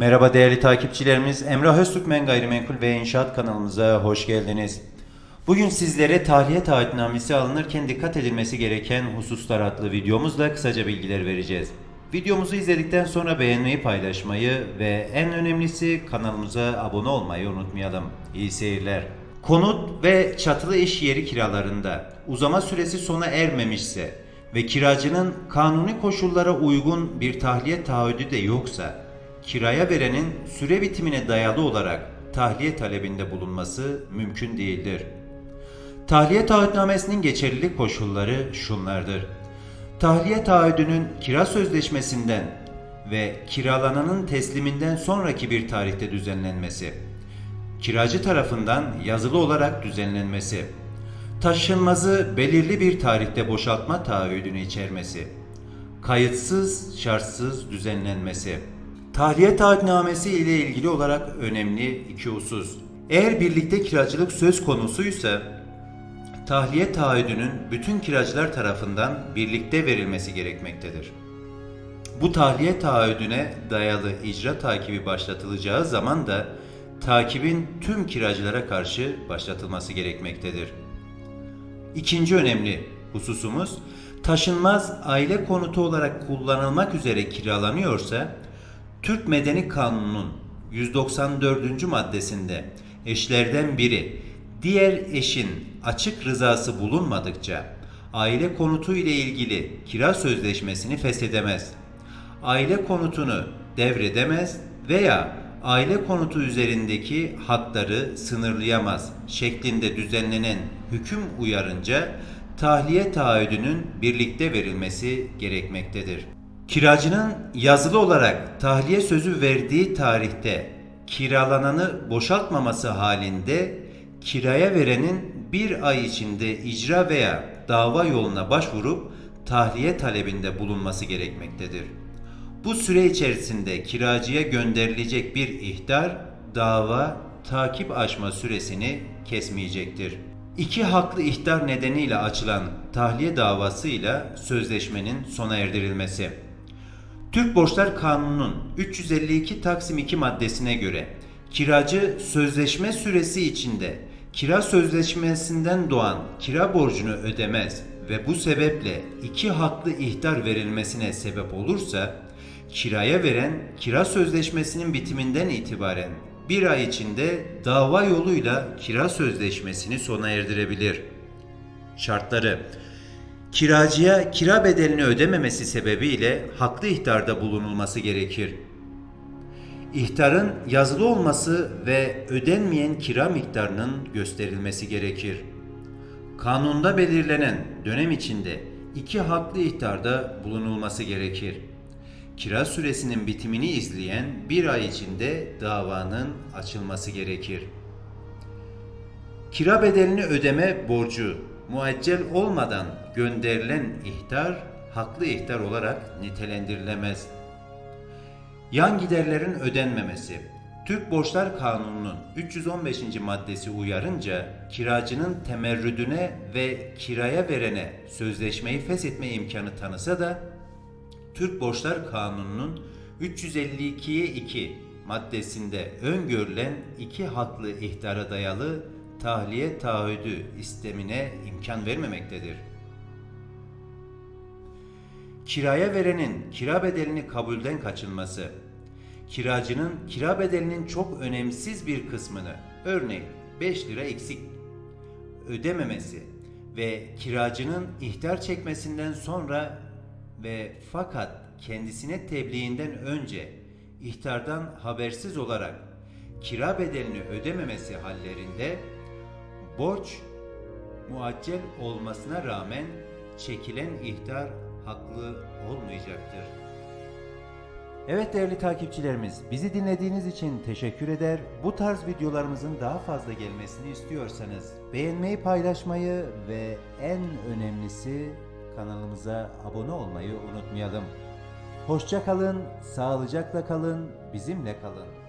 Merhaba değerli takipçilerimiz. Emrah Öztürkmen Gayrimenkul ve İnşaat kanalımıza hoş geldiniz. Bugün sizlere tahliye taahhütnamesi alınırken dikkat edilmesi gereken hususlar adlı videomuzla kısaca bilgiler vereceğiz. Videomuzu izledikten sonra beğenmeyi, paylaşmayı ve en önemlisi kanalımıza abone olmayı unutmayalım. İyi seyirler. Konut ve çatılı iş yeri kiralarında uzama süresi sona ermemişse ve kiracının kanuni koşullara uygun bir tahliye taahhüdü de yoksa kiraya verenin süre bitimine dayalı olarak tahliye talebinde bulunması mümkün değildir. Tahliye taahhütnamesinin geçerlilik koşulları şunlardır. Tahliye taahhüdünün kira sözleşmesinden ve kiralananın tesliminden sonraki bir tarihte düzenlenmesi, kiracı tarafından yazılı olarak düzenlenmesi, taşınmazı belirli bir tarihte boşaltma taahhüdünü içermesi, kayıtsız şartsız düzenlenmesi. Tahliye taahhütnamesi ile ilgili olarak önemli iki husus. Eğer birlikte kiracılık söz konusuysa tahliye taahhüdünün bütün kiracılar tarafından birlikte verilmesi gerekmektedir. Bu tahliye taahhüdüne dayalı icra takibi başlatılacağı zaman da takibin tüm kiracılara karşı başlatılması gerekmektedir. İkinci önemli hususumuz taşınmaz aile konutu olarak kullanılmak üzere kiralanıyorsa Türk Medeni Kanunu'nun 194. maddesinde eşlerden biri diğer eşin açık rızası bulunmadıkça aile konutu ile ilgili kira sözleşmesini feshedemez. Aile konutunu devredemez veya aile konutu üzerindeki hakları sınırlayamaz şeklinde düzenlenen hüküm uyarınca tahliye taahhüdünün birlikte verilmesi gerekmektedir. Kiracının yazılı olarak tahliye sözü verdiği tarihte kiralananı boşaltmaması halinde kiraya verenin bir ay içinde icra veya dava yoluna başvurup tahliye talebinde bulunması gerekmektedir. Bu süre içerisinde kiracıya gönderilecek bir ihtar, dava, takip açma süresini kesmeyecektir. İki haklı ihtar nedeniyle açılan tahliye davasıyla sözleşmenin sona erdirilmesi. Türk Borçlar Kanunu'nun 352 Taksim 2 maddesine göre kiracı sözleşme süresi içinde kira sözleşmesinden doğan kira borcunu ödemez ve bu sebeple iki haklı ihtar verilmesine sebep olursa kiraya veren kira sözleşmesinin bitiminden itibaren bir ay içinde dava yoluyla kira sözleşmesini sona erdirebilir. Şartları Kiracıya kira bedelini ödememesi sebebiyle haklı ihtarda bulunulması gerekir. İhtarın yazılı olması ve ödenmeyen kira miktarının gösterilmesi gerekir. Kanunda belirlenen dönem içinde iki haklı ihtarda bulunulması gerekir. Kira süresinin bitimini izleyen bir ay içinde davanın açılması gerekir. Kira bedelini ödeme borcu muaccel olmadan gönderilen ihtar haklı ihtar olarak nitelendirilemez. Yan giderlerin ödenmemesi. Türk Borçlar Kanunu'nun 315. maddesi uyarınca kiracının temerrüdüne ve kiraya verene sözleşmeyi feshetme imkanı tanısa da Türk Borçlar Kanunu'nun 352'ye 2 maddesinde öngörülen iki haklı ihtara dayalı tahliye taahhüdü istemine imkan vermemektedir. Kiraya verenin kira bedelini kabulden kaçınması, kiracının kira bedelinin çok önemsiz bir kısmını, örneğin 5 lira eksik ödememesi ve kiracının ihtar çekmesinden sonra ve fakat kendisine tebliğinden önce ihtardan habersiz olarak kira bedelini ödememesi hallerinde borç muaccel olmasına rağmen çekilen ihtar haklı olmayacaktır. Evet değerli takipçilerimiz, bizi dinlediğiniz için teşekkür eder. Bu tarz videolarımızın daha fazla gelmesini istiyorsanız beğenmeyi, paylaşmayı ve en önemlisi kanalımıza abone olmayı unutmayalım. Hoşça kalın, sağlıcakla kalın, bizimle kalın.